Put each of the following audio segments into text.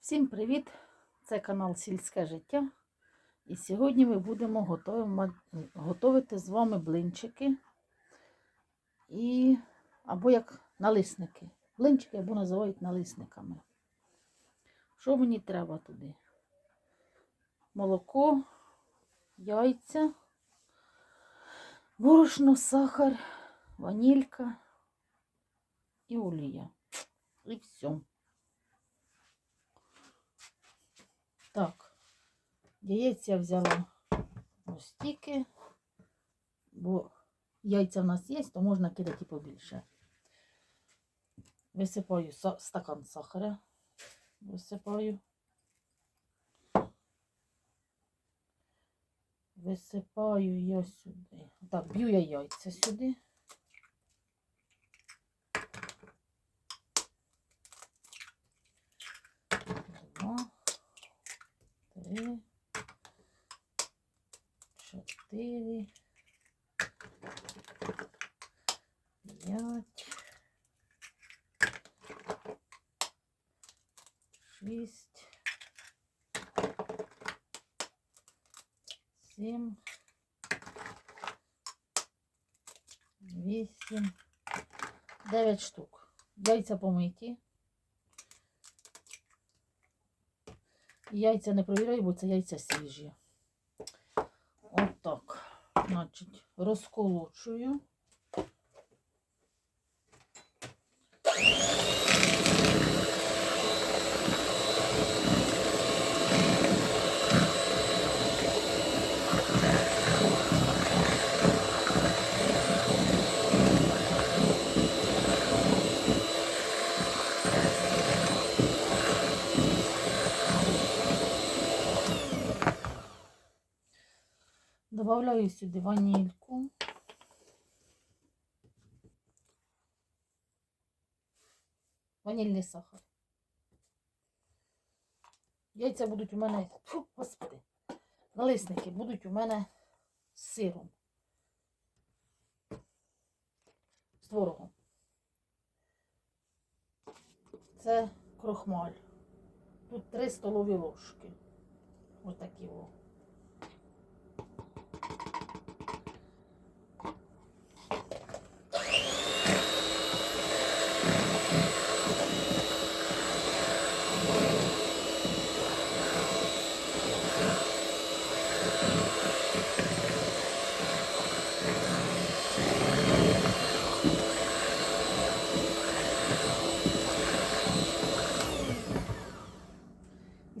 Всім привіт! Це канал Сільське життя. І сьогодні ми будемо готувати з вами блинчики і, або як налисники. Блинчики або називають налисниками. Що мені треба туди? Молоко, яйця, борошно, сахар, ванілька і олія. І все. Так, яєць я взяла ось стільки, бо яйця в нас є, то можна кидати побільше. Висипаю стакан сахара. Висипаю. Висипаю я сюди. Так, б'ю я яйця сюди. Два три, чотири, п'ять, шість, сім, вісім, дев'ять штук. Яйця помиті. Яйця не провіряю, бо це яйця свіжі. Значить, розколочую. Добавляю сюди ванільку. Ванільний сахар. Яйця будуть у мене, фу, господи, налисники будуть у мене з сиром. З творогом. Це крохмаль. Тут 3 столові ложки. Ось такі о.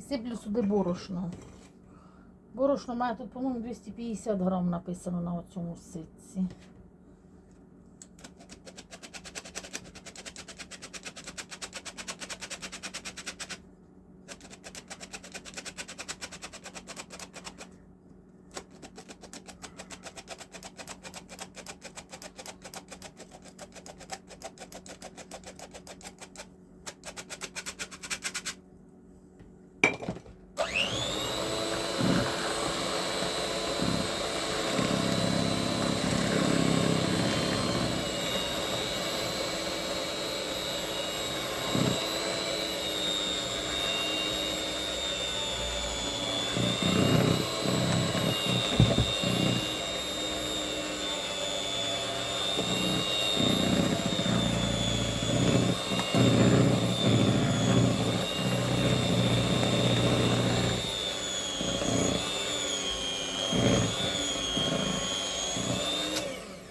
І сиплю сюди борошно. Борошно має тут, по-моєму, 250 грам написано на цьому ситці.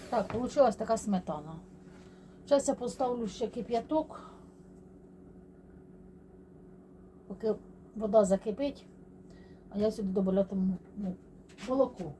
Так, получилась така сметана. Зараз я поставлю ще кип'яток. Поки вода закипить, а я сюди добавлятиму молоко.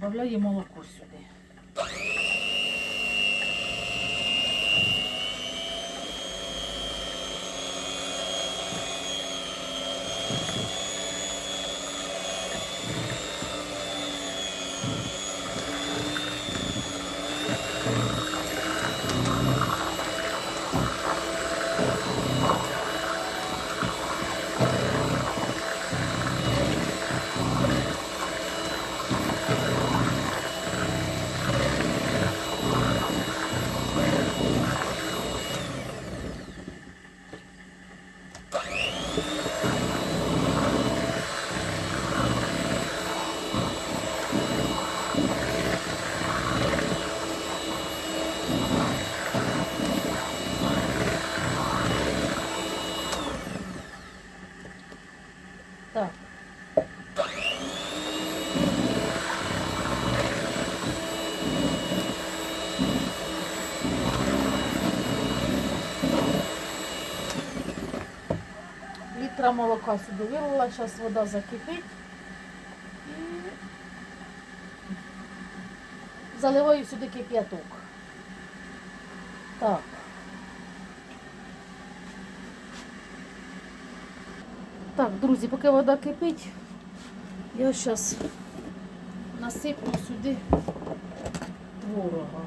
Добавляю молоко сюди. Так. Літра молока сюди вилила, зараз вода закипить. І заливаю сюди кип'яток. Так. Так, друзі, поки вода кипить, я зараз насиплю сюди творога.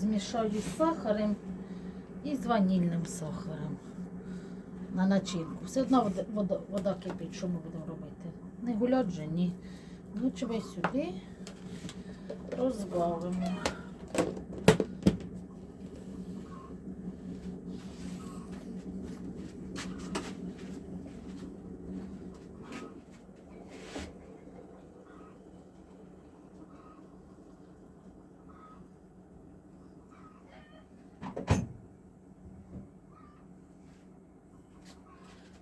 Змішаю з сахаром і з ванільним сахаром на начинку. Все одно вода, вода, вода кипить, що ми будемо робити. Не гулять же, ні. Лучше сюди розбавимо.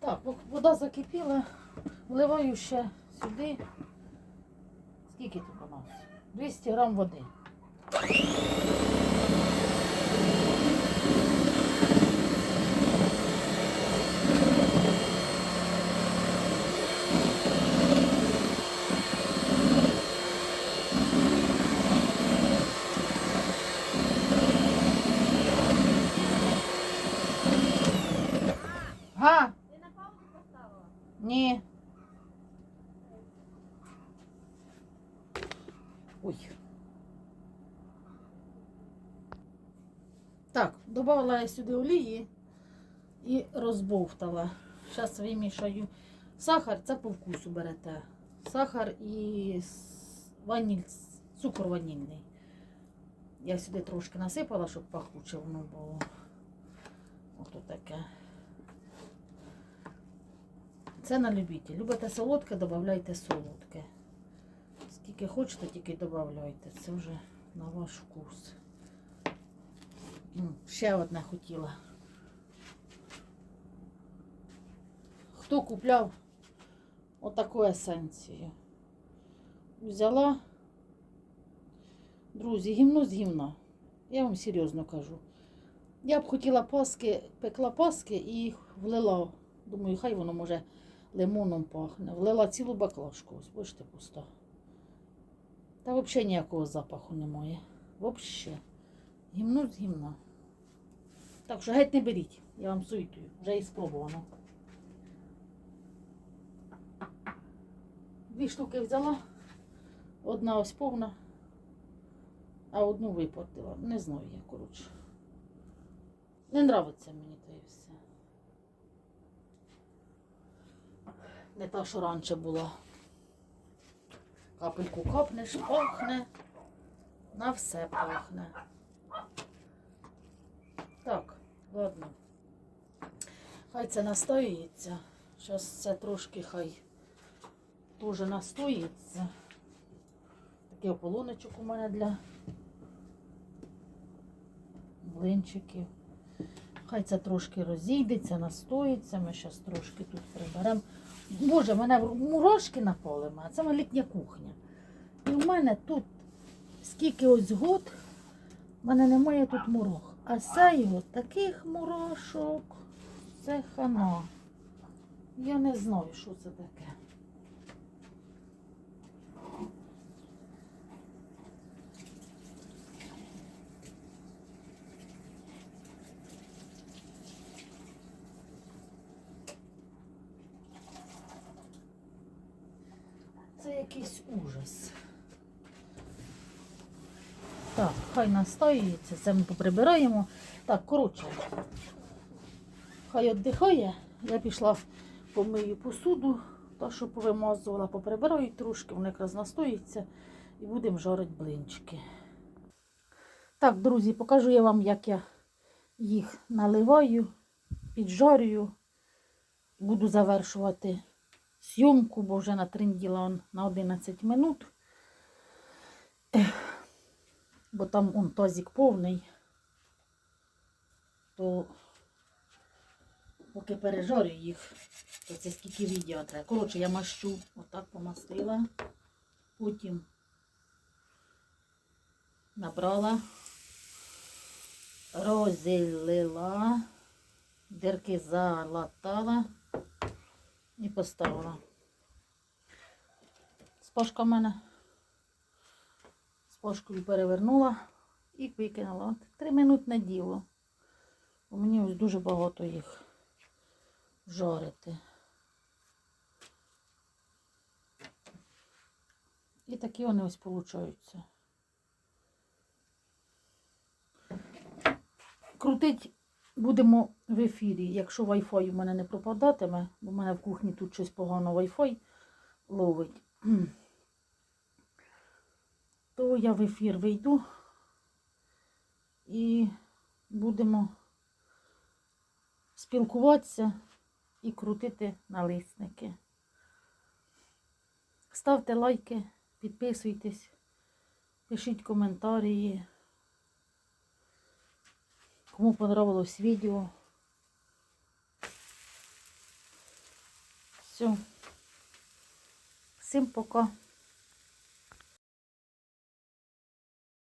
Так, во- вода закипіла, вливаю ще сюди. Скільки тут у нас? 200 грам води. Га? Ти на паузу поставила? Ні. Ой. Так, додала я сюди олії і розбовтала. Зараз вимішаю. Сахар це по вкусу берете. Сахар і ваніль, цукор ванільний. Я сюди трошки насипала, щоб пахуче воно було. Ото таке. Це на любитель. Любите солодке, додавайте солодке. Скільки хочете, тільки додавайте. Це вже на ваш вкус. Ще одне хотіла. Хто купляв отаку есенцію? Взяла. Друзі, гімно з гімна. Я вам серйозно кажу. Я б хотіла паски, пекла паски і влила. Думаю, хай воно може лимоном пахне. Влила цілу баклажку. Ось бачите, пуста. Та взагалі ніякого запаху немає. Взагалі. Гімно з гімна. Так що геть не беріть. Я вам суетую. Вже і спробувано. Дві штуки взяла. Одна ось повна, а одну випортила. Не знаю я, коротше. Не нравиться мені те і все. Не та, що раніше була. Капельку капнеш, пахне. На все пахне. Так, ладно. Хай це настоюється. Зараз це трошки хай теж настоїться. Такий ополоночок у мене для блинчиків. Хай це трошки розійдеться, настоїться. Ми зараз трошки тут приберемо. Боже, мене в- на напали, а це моя літня кухня. І в мене тут скільки ось год, в мене немає тут мурах. А це таких мурашок. Це хана. Я не знаю, що це таке. Це якийсь ужас. Так, хай настоюється, це ми поприбираємо. Так, коротше, хай віддихає. Я пішла помию посуду, та що повимазувала, поприбираю трошки, воно якраз настоїться і будемо жарити блинчики. Так, друзі, покажу я вам, як я їх наливаю, піджарюю. Буду завершувати зйомку, бо вже натрінділа он на 11 минут. Бо там он тазик повний, то поки пережарю їх, то це скільки відео треба. Коротше, я мащу, отак помастила, потім набрала, розілила, дирки залатала і поставила. Спашка в мене. Спашкою перевернула і викинула. От Три минутне діло. У мені ось дуже багато їх жарити. І такі вони ось получаються. Крутить будемо в ефірі, якщо Wi-Fi у мене не пропадатиме, бо в мене в кухні тут щось погано Wi-Fi ловить, то я в ефір вийду і будемо спілкуватися і крутити налисники. Ставте лайки, підписуйтесь, пишіть коментарі. Кому понравилось відео. Все. Всім пока.